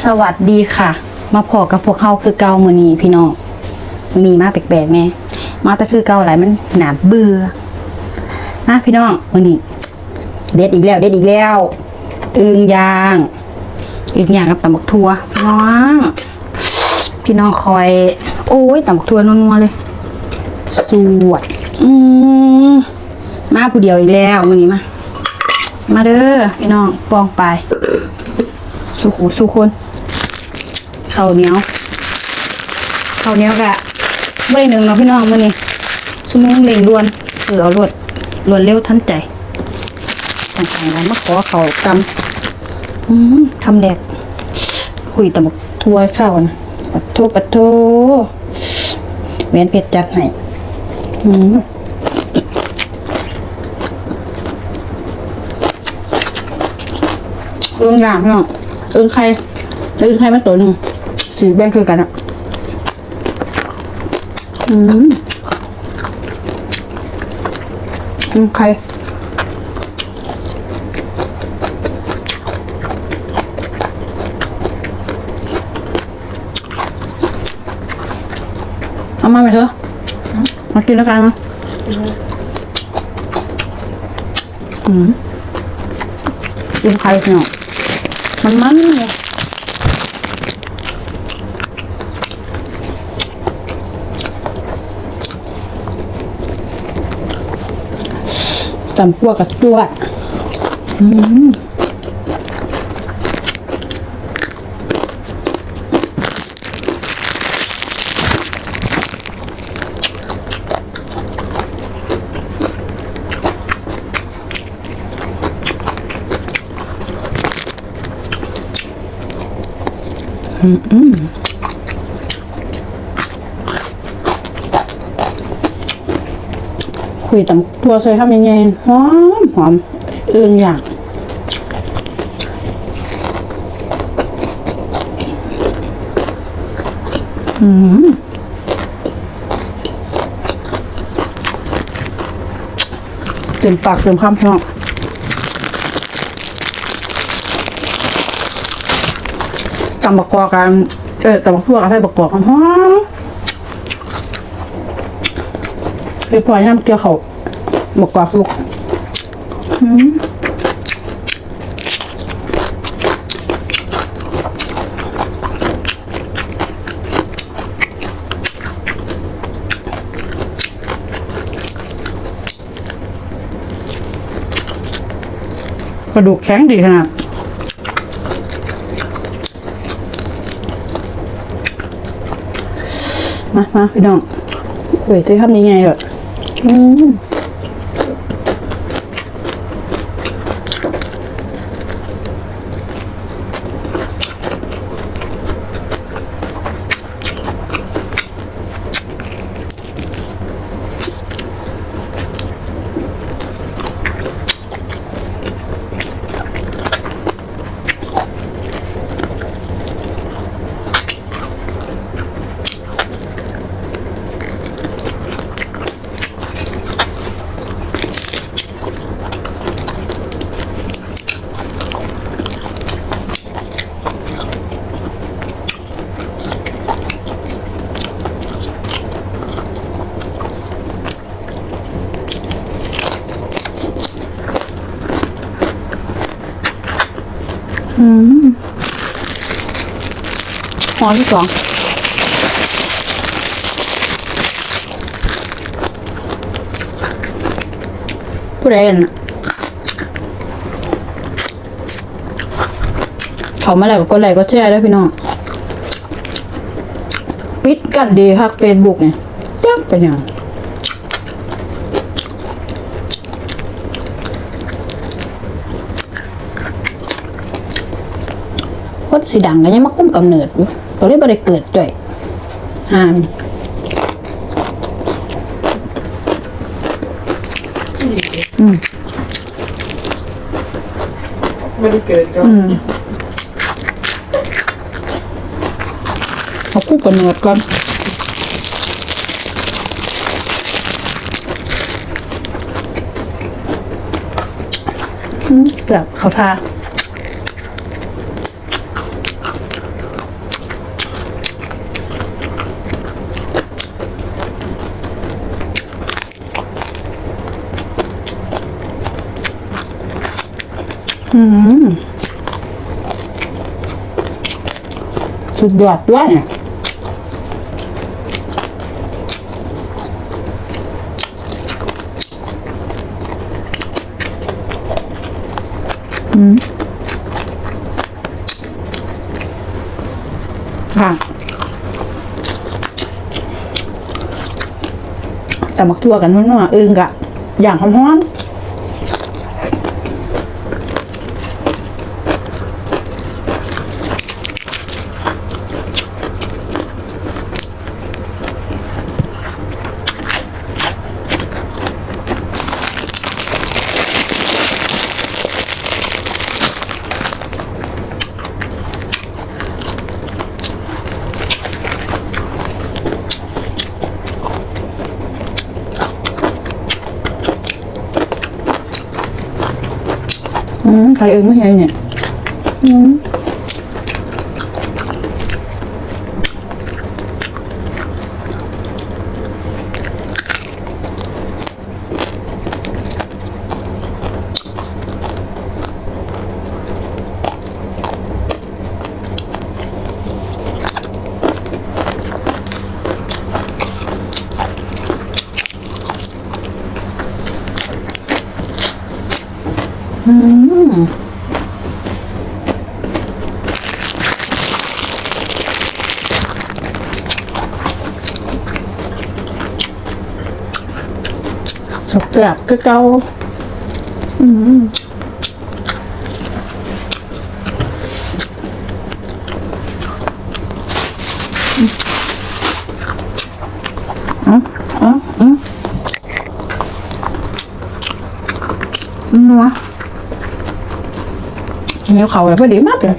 สวัสดีค่ะ มาพอกับพวกเฮาคือเก่ามือนีพี่น้องมือนีมาแปลกๆแน่มาแต่คือเก่าหลายมันหนาเบื่อมาพี่น้องมือนีเด็ดอีกแล้ว เด็ดอีกแล้วอึงยาง อีกอย่างกับตำบักทัวพี่น้องพี่น้องคอย โอ้ยตำบักทัวนัวๆเลย สวดอืมมาผู้เดียวอีกแล้วมือนี้มา มาเด้อพี่น้องปองไป สุขูสุคน ข้าวเหนียวข้าวเหนียวกะไม่ได้หนึ่งเนาะพี่น้องมื้อนี้ชั่วโมงเร่งด่วนเออเอารวดรวดเร็วทันใจต่างๆแล้วมาขอเขาวกำอืมทำแดกคุยแตะบกทัวข้าวนะปัดโทปัดทแหวนเพชรจัดให้อืมอื้งอย่างพี่น้ออื้งใครอื้งใครมาตัวหนึ่ง สีแบ่งคือกันอะอืมอื้องใครเอามาไหมเธอมากินแล้วกันนะอืมเอื้องใครพี่น้องมันมันเลย ตำพวกกับจวดอืม คุยตำตัวใส่ข้าวยังไงหอมหอมเอื้องอย่างอืมเต็มปากเต็มคำพี่น้องตำบักกอกันเออตำบักทั่วกับใส่บักกอกหอม คือพอย่ำเกี่ยวเขาบักกอกลูกกระดูกแข็งดีขนาดมามาพี่น้องคุยจะทำยังไงแบบ อื หอที่สองผู้ใดกันน่ะเขามาแล้วก็กดไลค์ก็แชร์ด้วยพี่น้อง ปิดกันดีครับเฟซบุ๊กเนี่ยจักเป็นหยัง สีดังก็ยังมาคุ้มกำเนิดอยู่ก็เลยบ่ได้เกิดจ่อยหามไม่ได้เกิดก็เอาคุ้มกำเนิดก่อนอืมแบบเขาทา สุดยอดด้วยเนี่ยอืมค่ะแต่มักทั่วกันมันว่าอึงกะ อย่างหอมๆ ใครอึงไม่ใช่เนี่ย อืมสก แสบก็เกาอืมอืมอืมอืมอืมนัวนิ้วเขาเลยพอดีมากเลย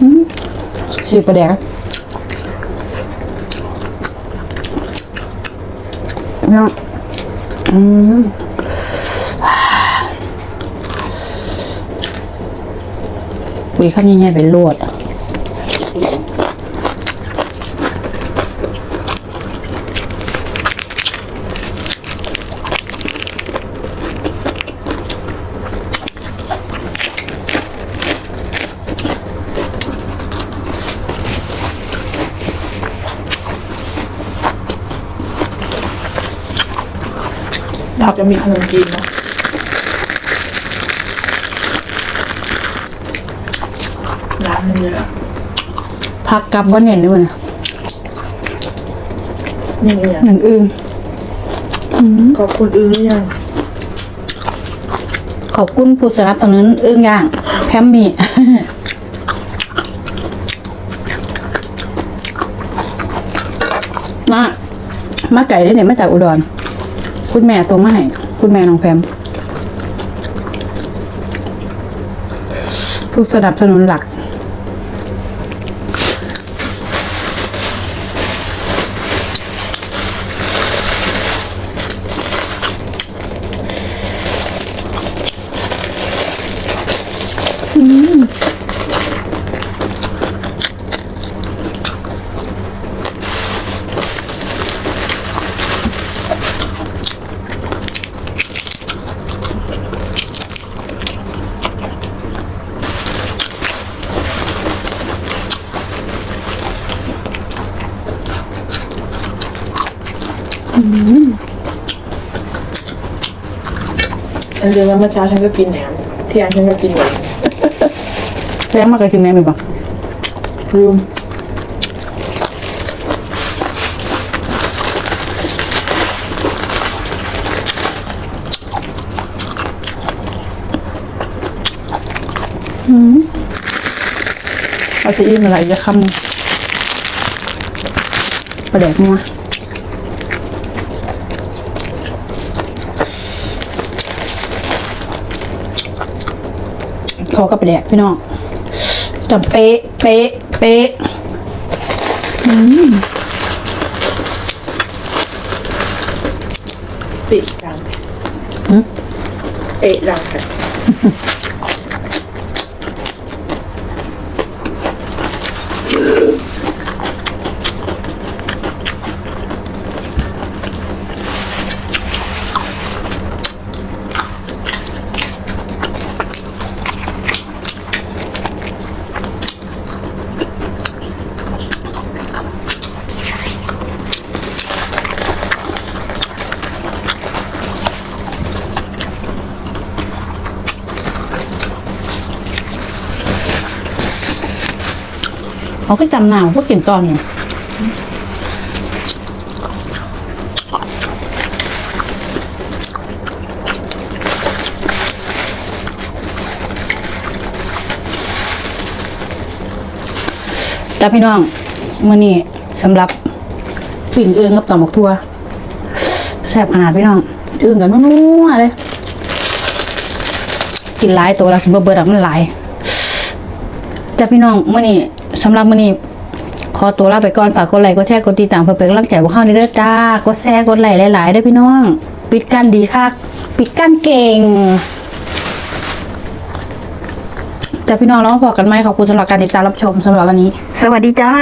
อืมสีประแดกเนาะอืม คุยข้างง่ายๆเป็นโลด ผักจะมีขนมจีนเนาะร้านนึงเลยอะผักกับวันเห็นด้วยนะนี่ไงอย่างอื่นขอบคุณอึ้งหรือยังขอบคุณผู้สนับสนุนอึ้งย่างแพมมี่มามาไก่ได้เนี่ยมาจากอุดร คุณแม่ตัวมาให้คุณแม่น้องแพมผู้สนับสนุนหลักฉัน เรียนว่าเมื่อเช้าฉันก็กินแหนมเที่ยงฉันก็กินหวานแรงมากเลยกินแม่มีปะลืมเอาจะอิ่มอะไรจะคำประแดกนัว เขากับประแดกพี่น้องจำเป๊ะ เป๊ะ เป๊ะปิดรังหืมเอะรังค่ะ เขาก็จำหนาวพวกกินตอนนี้แต่พี่น้องมื่อนี้สำหรับปิ่งเอิงกับต่อมกทัวแซ่บขนาดพี่น้องเอิงกันนัวๆเลย กินหลายตัวแล้วถึงเบิดๆอะมันหลายจ้าพี่น้องมื่อนี้ สำหรับมื่อนี้ขอตัวลาไปก่อนฝากกดไลค์กดแชร์กดติดตามเพื่อเป็นกำลังใจพวกเขานี่เด้อจ้ากดแชร์กดไลค์หลายๆเด้อพี่น้อง ปิดกั้นดีค่ะปิดกั้นเก่งแต่พี่น้องร้องพอกันไหมขอบคุณสำหรับการติดตามรับชมสำหรับวันนี้ สวัสดีจ้า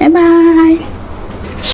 บ๊ายบาย